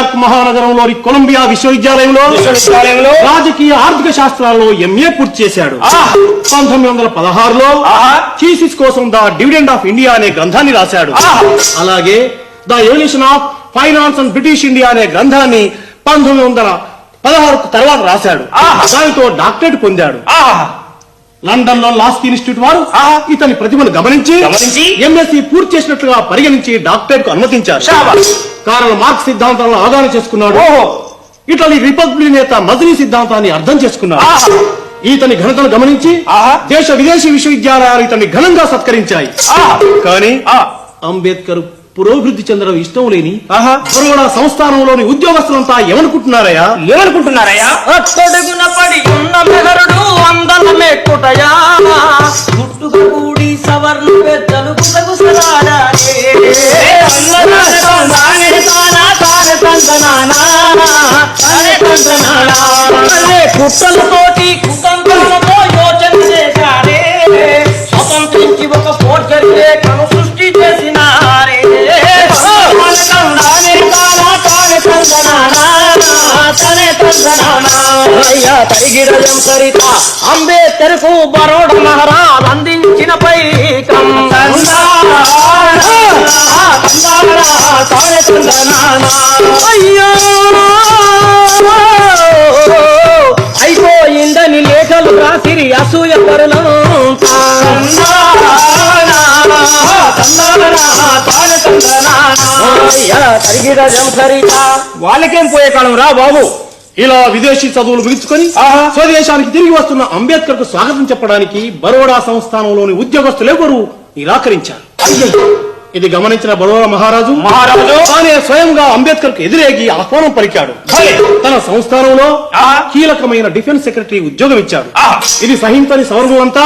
New York మహానగరంలోని Colombia విశ్వవిద్యాలయంలో విశ్వవిద్యాలయంలో రాజకీయ ఆర్థిక శాస్త్రాల్లో ఎంఏ పూర్తి చేశాడు. పంతొమ్మిది వందల పదహారులో. థీసిస్ కోసం ద డివిడెండ్ ఆఫ్ ఇండియా అనే గ్రంథాన్ని రాశాడు. అలాగే the evolution of finance and British India అనే గ్రంథాన్ని పంతొమ్మిది వందల పదహారు తర్వాత రాశాడు. దానితో డాక్టరేట్ పొందాడు లండన్లో లాస్క్ ఇన్స్టిట్యూట్ వారు. ఇతని ప్రతిభను గమనించి గమనించి ఎంఎస్సి పూర్తి చేసినట్లుగా పరిగణించి డాక్టరేట్కు అనుమతించారు. కారణం మార్క్స్ సిద్ధాంతాలను అవగాహన చేసుకున్నాడు ఇటలీ రిపబ్లిక్ నేత మజిలీ సిద్ధాంతాన్ని అర్థం చేసుకున్నాడు. ఇతని ఘనతను గమనించి. దేశ విదేశీ విశ్వవిద్యాలయాలు ఇతన్ని ఘనంగా సత్కరించాయి. కానీ. అంబేద్కర్ పురోభివృద్ధి చెందడం ఇష్టం లేని ఆహా. బరోడా సంస్థానంలోని ఉద్యోగస్తులంతా ఏమనుకుంటున్నారయ్యా? ఏమనుకుంటున్నారయ్యా? అట్టడుగున పడి ఉన్న కూడి పెద్దలు అయ్యా తరిగిడయం సరిత అంబేద్కర్కు బరోడ మహారాజ్ అందించిన పైకం. అయ్యో అయిపోయిందని లేఖలు రాసిరి అసూయ పరులంతా వాళ్ళకేం పోయే కాలం రా బాబు? ఇలా విదేశీ చదువులు ముగించుకొని ఆహా. స్వదేశానికి తిరిగి వస్తున్న అంబేద్కర్కు స్వాగతం చెప్పడానికి బరోడా సంస్థానంలోని ఉద్యోగస్తులెవరూ నిరాకరించారు ఇది గమనించిన బరోడా మహారాజు. మహారాజు. తానే స్వయంగా అంబేద్కర్కు ఎదురేగి ఆహ్వానం పలికాడు. తన సంస్థానంలో. కీలకమైన డిఫెన్స్ సెక్రటరీ ఉద్యోగం ఇచ్చాడు. ఇది సహించని సవర్గమంతా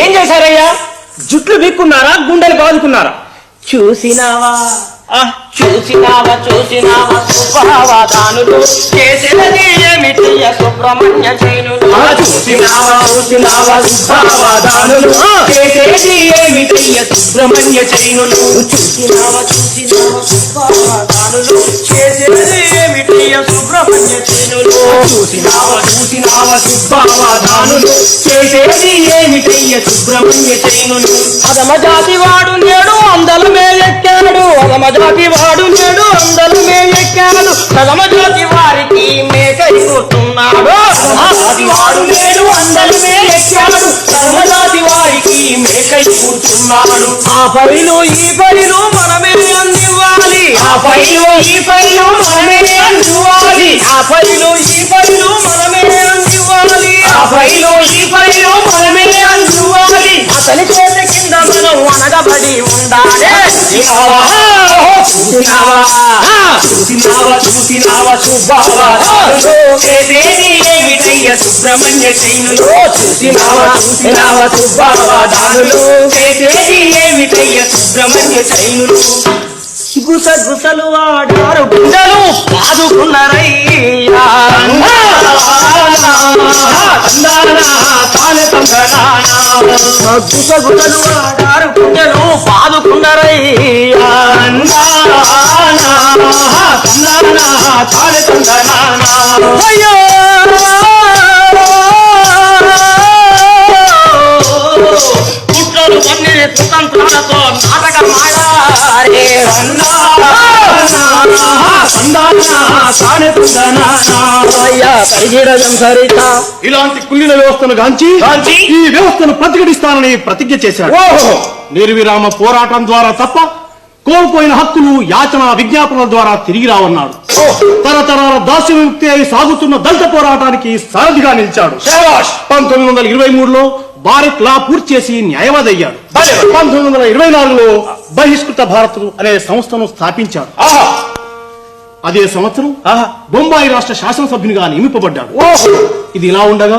ఏం చేశారయ్యా? జుట్లు బిక్కున్నారా గుండెలు బాదుకున్నారా చూసినావా? ఆ, చూసినావా? చూసినావా? సుబ్రహ్మణ్య చూసినావా చూసినావా చైనులు చూసినావా చూసినావా సుబ్రహ్మణ్య చూసినావా చూసినావా చేసేది చైనులు అదమ జాతి వాడు నేడు అందలమే ఎక్కాడు అదమ జాతి వాడు నేడు అందలమే ఎక్కాడు సదమ జాతి వారికి మేకైపోతున్నాడు అదమ జాతి వాడు నేడు అందలమే ఎక్కాడు. సదమ జాతి వారికి మేకై కూర్చున్నాడు. ఆ పైలు ఈ పైలు మనమే అందివ్వాలి. ఆ పైలు ఈ పైలు మనమే అందివ్వాలి. ఆ పైలు ఈ పైలు మనమే అందివ్వాలి. ఆ పైలు ఈ పైలు మనమే అందివ్వాలి. అతని చేతి కింద మనం అనగబడి ఉండాలి. చూసినావా చూసినావా సుబ్బావాదానులు చేసేది ఏమిటయ్య సుబ్రహ్మణ్య చైనులు? చూసినావా చూసినావా సుబ్బావాదానులు చేసేది ఏమిటయ్య సుబ్రహ్మణ్య చైనులు? గుస గుసలు వాడారు గుండెలు పాదుకున్నారయ్యా గుస గుసలు వాడారు గుండెలు పాదుకున్నారయ్యా అయ్యో కుట్రలు కొన్ని కుతంత్రాలతో నాటకమాడారే అయ్యా పరిగిడజం సరిత ఇలాంటి కుళ్ళిన వ్యవస్థను గాంచి ఈ వ్యవస్థను ప్రతిఘటిస్తానని ప్రతిజ్ఞ చేశాడు. నిర్విరామ పోరాటం ద్వారా తప్ప కోల్పోయిన హక్కులు యాచన విజ్ఞాపనల ద్వారా తిరిగి రావన్నాడు. తరతరాల దాస్య విముక్తి అయి సాగుతున్న దళిత పోరాటానికి సారథిగా నిలిచాడు. పంతొమ్మిది వందల ఇరవై మూడులో భారత్ లా పూర్తి చేసి న్యాయవాది అయ్యాడు. పంతొమ్మిది వందల ఇరవై నాలుగులో బహిష్కృత భారత్ అనే సంస్థను స్థాపించాడు. అదే సంవత్సరం బొంబాయి రాష్ట్ర శాసనసభ్యునిగా నియమింపబడ్డాడు. ఇది ఇలా ఉండగా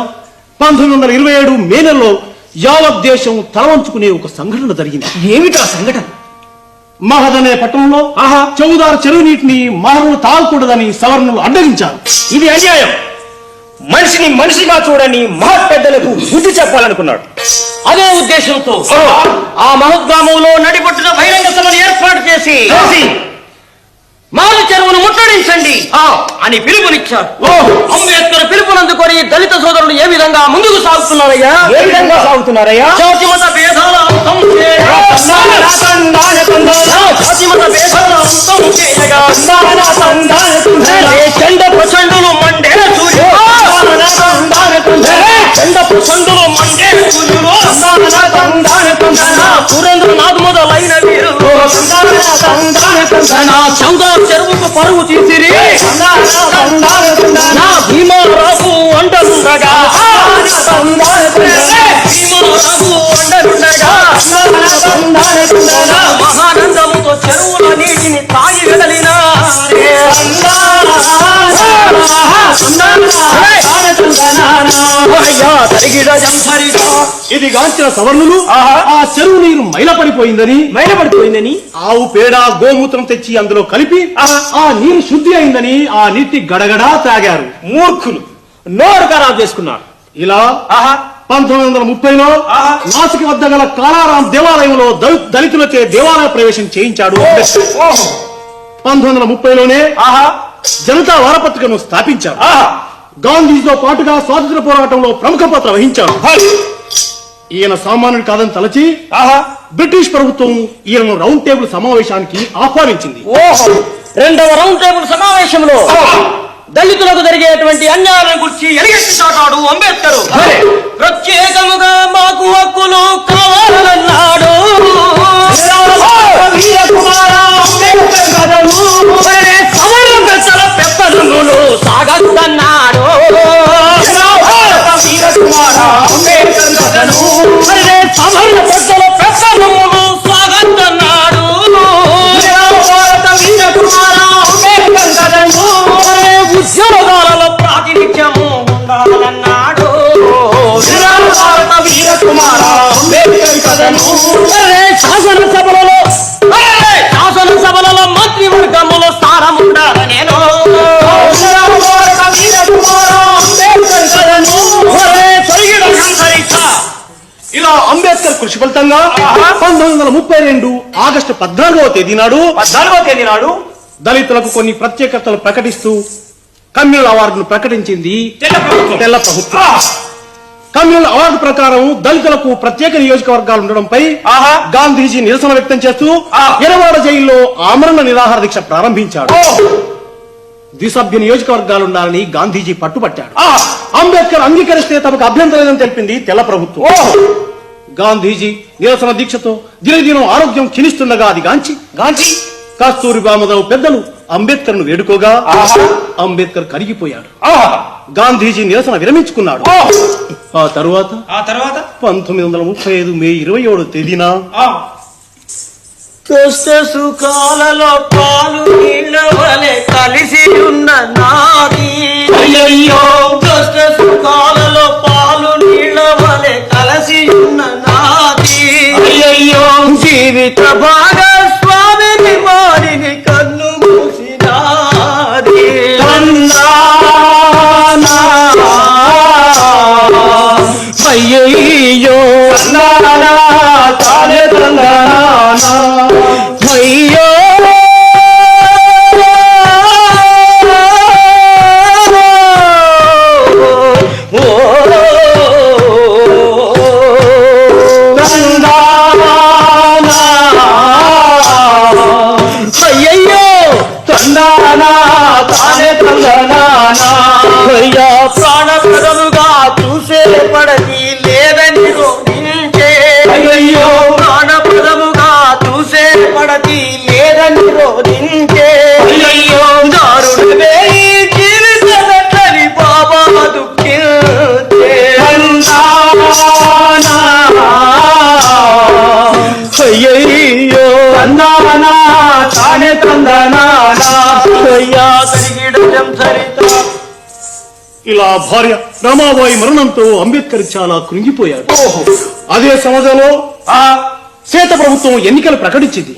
పంతొమ్మిది వందల ఇరవై ఏడు మే నెలలో యావత్ దేశం తలవంచుకునే ఒక సంఘటన జరిగింది. ఏమిటా సంఘటన? మహద్ అనే పట్టణంలో ఆహా. చౌదారు చెరువు నీటిని మహర్లు తాగకూడదని సవర్ణులు అడ్డగించారు. ఇది అన్యాయం. మనిషిని మనిషిగా చూడని మహత్ పెద్దలకు బుద్ధి చెప్పాలనుకున్నాడు. అదే ఉద్దేశంతో ఆ మహోద్గామంలో నడిపట్టున బహిరంగ సభను ఏర్పాటు చేసి మాల చెరువును ముట్టడించండి అని పిలుపునిచ్చారు. అంబేద్కర్ పిలుపునందుకొని దళిత సోదరులు ఏ విధంగా ముందుకు సాగుతున్నారయ్యా? ఏ విధంగా సాగుతున్నారయ్యా? జాతి మత భేదాల అంతం చేయగా జాతి మత భేదాల అంతం చేయగా ఏ చండ ప్రచండులు మండే సూర్యుడు. చండ ప్రచండులు మండే సూర్యుడు. సురేంద్రనాథ్ మొదలైన వీరు చౌదా చెరువుకు పరువు తీసిరి. గాంచిన సవర్ణులు ఆ చెరువు నీరు మైలపడిపోయిందని మైలపడిపోయిందని? ఆవు పేడ గోమూత్రం తెచ్చి అందులో కలిపి ఆ నీరు శుద్ధి అయిందని ఆ నీటి గడగడా తాగారు. మూర్ఖులు. నోరు ఖరాబ్ చేసుకున్నారు. ఇలా పంతొమ్మిది వందల ముప్పైలో. నాసిక వద్ద గల కాలారాం దేవాలయంలో దళి- దళితులచే దేవాలయ ప్రవేశం చేయించాడు పంతొమ్మిది వందల ముప్పైలోనే ఆహా. జనతా వారపత్రికను స్థాపించాడు ఆహా. గాంధీజీతో పాటుగా స్వాతంత్ర పోరాటంలో ప్రముఖ పాత్ర వహించాడు ఈయన సామాన్యుడు కాదని తలచి ఆహా. బ్రిటిష్ ప్రభుత్వం ఈయనను రౌండ్ టేబుల్ సమావేశానికి ఆహ్వానించింది. ఓహో. రెండవ రౌండ్ టేబుల్ సమావేశంలో దళితులకు జరిగేటువంటి అన్యాయాలను గురించి ఎలుగెత్తి చాటాడు అంబేద్కర్. ప్రత్యేకముగా మాకు హక్కులు కావాలన్నాడు. పెద్దల పెద్దలు సాగద్దన్నాడు. ఒరే సవర్ణ పెద్దల ఇలా అంబేద్కర్ కృషి ఫలితంగా పంతొమ్మిది వందల ముప్పై రెండు ఆగస్టు పద్నాలుగవ తేదీ నాడు పద్నాలుగో తేదీ నాడు దళితులకు కొన్ని ప్రత్యేకతలు ప్రకటిస్తూ కమ్యూనల్ అవార్డును ప్రకటించింది తెల్ల ప్రభుత్వం. తెల్ల ప్రభుత్వం. కమ్యూనల్ అవార్డు ప్రకారం దళితులకు ప్రత్యేక నియోజకవర్గాలు ఉండడంపై. గాంధీజీ నిరసన వ్యక్తం చేస్తూ. ఎరవాడ జైల్లో ఆమరణ నిరాహార దీక్ష ప్రారంభించాడు. ద్విసభ్య నియోజకవర్గాలు ఉండాలని గాంధీజీ పట్టుబట్టాడు. అంబేద్కర్ అంగీకరిస్తే తమకు అభ్యంతరం లేదని తెలిపింది తెల్ల ప్రభుత్వం. గాంధీజీ నిరసన దీక్షతో దినదినం ఆరోగ్యం క్షీణిస్తుండగా అది గాంచి. గాంధీ కస్తూరిబా మొదలు పెద్దలు అంబేద్కర్ను వేడుకోగా. అంబేద్కర్ కరిగిపోయాడు. గాంధీజీ నిరసన విరమించుకున్నాడు. ఆ తరువాత? ఆ తర్వాత? పంతొమ్మిది వందల ముప్పై ఐదు మే ఇరవై ఏడు తేదీన కష్ట సుఖాలలో పాలు నీళ్ళ వలె కలిసి ఉన్న నాది. ఇలా భార్య రమాబాయి మరణంతో అంబేద్కర్ చాలా కృంగిపోయాడు. అదే ఆ. శ్వేత ప్రభుత్వం ఎన్నికలు ప్రకటించింది.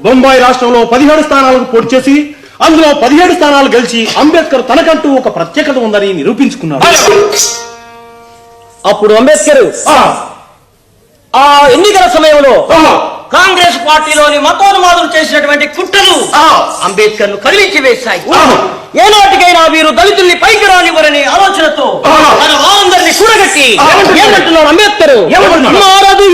బొంబాయి రాష్ట్రంలో పదిహేడు స్థానాలకు పోటీ చేసి అందులో పదిహేడు స్థానాలు గెలిచి అంబేద్కర్ తనకంటూ ఒక ప్రత్యేకత ఉందని నిరూపించుకున్నాడు. అప్పుడు అంబేద్కర్ ఆ. ఆ ఎన్నికల సమయంలో కాంగ్రెస్ పార్టీలోని మతోన్మాదులు చేసినటువంటి కుట్రలు. అంబేద్కర్ను కదిలించి వేశాయి. ఏనాటికైనా వీరు దళితుల్ని పైకి రానివ్వరని ఆలోచనతో. తన వారందరినీ కూడగట్టి అంబేద్కర్? మారదు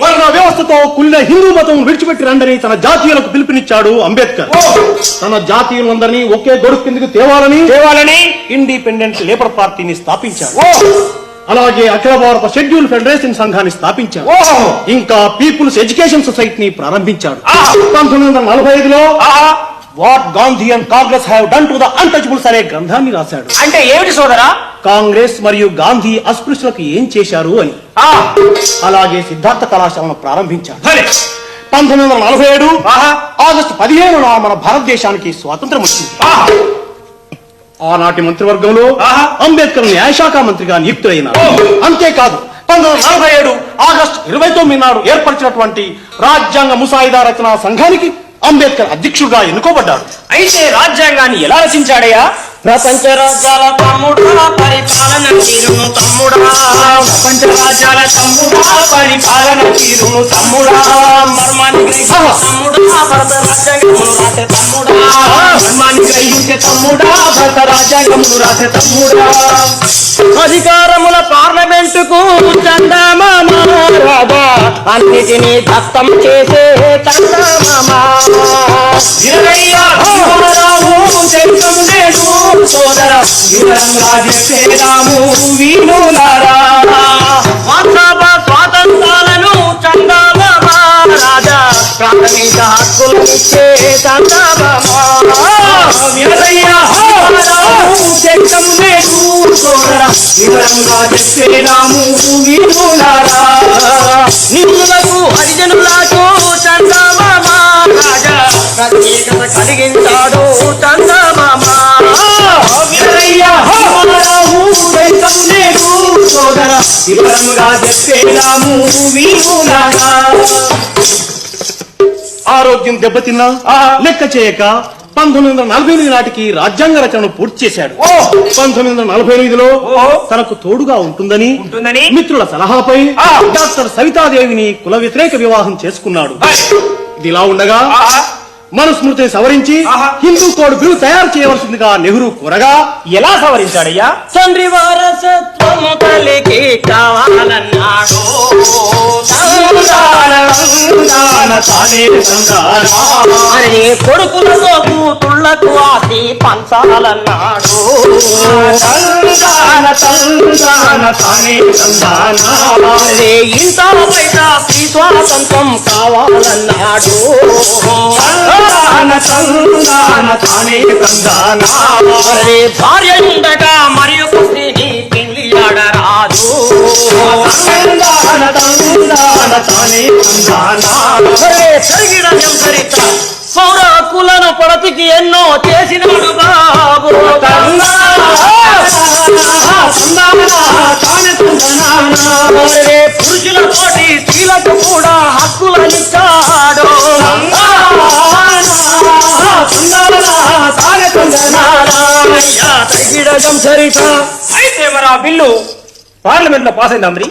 వర్ణ వ్యవస్థతో కుళ్ళిన హిందూ మతం విడిచిపెట్టి రండని తన జాతీయులకు పిలుపునిచ్చాడు అంబేద్కర్. తన జాతీయులందరినీ ఒకే గొడుగు కిందకు తేవాలని దేవాలని ఇండిపెండెంట్ లేబర్ పార్టీని స్థాపించాడు. అలాగే అఖిల భారత షెడ్యూల్ ఫెడరేషన్ సంఘాన్ని స్థాపించాడు. ఓహో. ఇంకా పీపుల్స్ ఎడ్యుకేషన్ సొసైటీని ప్రారంభించాడు. ఆ. పంతొమ్మిది వందల నలభై ఐదులో. What Gandhi and Congress have done to the untouchables అనే గ్రంథాన్ని రాశాడు. అంటే ఏమిటి సోదరా? కాంగ్రెస్ మరియు గాంధీ అస్పృశ్యులకు ఏం చేశారు అని ఆ, అలాగే సిద్ధార్థ కళాశాలను ప్రారంభించాడు సరే. పంతొమ్మిది వందల నలభై ఏడు. ఆగస్టు పదిహేనున మన భారతదేశానికి స్వాతంత్రం వచ్చింది. ఆనాటి మంత్రివర్గంలో. అంబేద్కర్ న్యాయశాఖ మంత్రిగా నియుక్తులైనారు ఓ. అంతేకాదు పంతొమ్మిది వందల నలభై ఏడు ఆగస్టు ఇరవై తొమ్మిది నాడు ఏర్పరిచినటువంటి రాజ్యాంగ ముసాయిదా రచనా సంఘానికి అంబేద్కర్ అధ్యక్షుడిగా ఎన్నుకోబడ్డాడు అయితే రాజ్యాంగాన్ని ఎలా రచించాడయ్యా ప్రపంచ రాజ్యాల తమ్ముడా పరిపాలన తీరును తమ్ముడా. ప్రపంచ రాజ్యాల తమ్ముడా పరిపాలన తీరును తమ్ముడా. మర్మాన్ని గ్రహించే తమ్ముడా భరత రాజ్యాంగమును రాసే తమ్ముడా. గ్రహించే తమ్ముడా భరత రాజ్యాంగమును రాసే తమ్ముడా. అధికారముల పార్లమెంటుకు చందమామ అన్నిటినీ దత్తం చేసే చందమామ. వివరంగా చెప్పేదాము వీణులారా వాట్సాప స్వాతంత్రాలను చందమామ రాజా ప్రాథమిక హక్కులు ఇచ్చే సోదర వివరంగా చెప్పేదాము వీణులారా నిన్నులకు హరిజనులకు చందమామ రాజా ప్రత్యేకత కలిగించాడు చందమామ వివరంగా చెప్పేదాము వీణులారా ఆరోగ్యం దెబ్బతిన్నా. లెక్క చేయక పంతొమ్మిది వందల నలభై ఎనిమిది నాటికి రాజ్యాంగ రచనను పూర్తి చేశాడు పంతొమ్మిది వందల నలభై ఎనిమిదిలో. తనకు తోడుగా ఉంటుందని? మిత్రుల సలహాపై. డాక్టర్ సవితాదేవిని కుల వ్యతిరేక వివాహం చేసుకున్నాడు. ఇది ఇలా ఉండగా. మనుస్మృతిని సవరించి. హిందూ కోడ్ బిల్ తయారు చేయవలసిందిగా నెహ్రూ కోరగా ఎలా సవరించాడయ్యా తండ్రి వారసత్వము తల్లికి కావాలన్నాడు కొడుకులతో కూతుళ్ళకు ఆస్తి పంచాలన్నాడు. ఇంత బయట స్త్రీ స్వాతంత్రం కావాలన్నాడు. భార్య ఉండగా మరి ఒక జరిగిన చరిత్ర పౌర హక్కులను పడతికి ఎన్నో చేసినాడు బాబు అరే పురుషుల తోటి స్త్రీలకు కూడా హక్కులనిచ్చాడు అయ్యా, తగిడగం చరిత అయితే మరి ఆ బిల్లు పార్లమెంట్లో పాస్ అయిందా మరి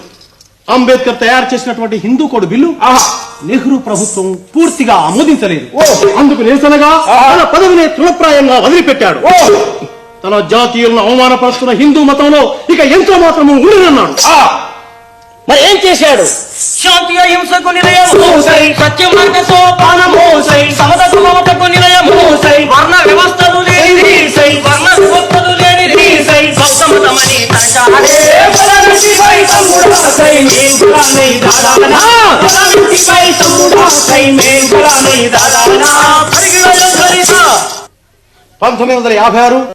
అంబేద్కర్ తయారు చేసినటువంటి హిందూ కోడ్ బిల్లు నెహ్రూ ప్రభుత్వం పూర్తిగా ఆమోదించలేదు. అందుకు నిరసనగా తన పదవిని తృణప్రాయంగా వదిలిపెట్టాడు. తన జాతీయులను అవమానపరుస్తున్న హిందూ మతంలో ఇక ఎంతో మాత్రము ఉండనన్నాడు. మరి ఏం చేశాడు? శాంతి అహింసకు నిలయం. మోసై సత్య మార్గ సోపానము. సై సమతకు మమతకు నిలయం మోసై. వర్ణ వ్యవస్థలు వర్ణ పంతొమ్మిది వందల యాభై ఆరు